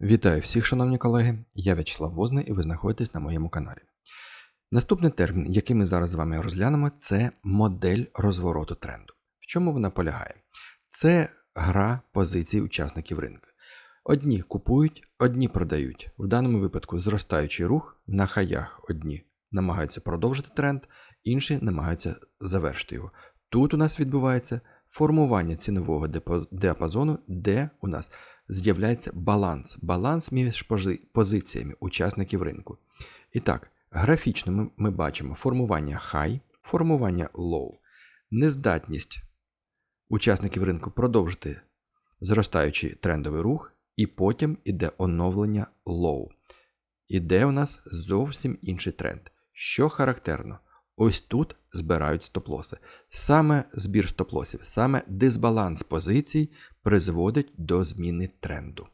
Вітаю всіх, шановні колеги. Я В'ячеслав Возний і ви знаходитесь на моєму каналі. Наступний термін, який ми зараз з вами розглянемо, це модель розвороту тренду. В чому вона полягає? Це гра позицій учасників ринку. Одні купують, одні продають. В даному випадку зростаючий рух на хаях одні намагаються продовжити тренд, інші намагаються завершити його. Тут у нас відбувається формування цінового діапазону, де у нас з'являється баланс. Баланс між позиціями учасників ринку. І так, графічно ми, ми бачимо формування high, формування low, нездатність учасників ринку продовжити зростаючий трендовий рух, і потім іде оновлення low. Іде у нас зовсім інший тренд. Що характерно, ось тут збирають стоп-лоси. Саме збір стоп-лосів, саме дисбаланс позицій призводить до зміни тренду.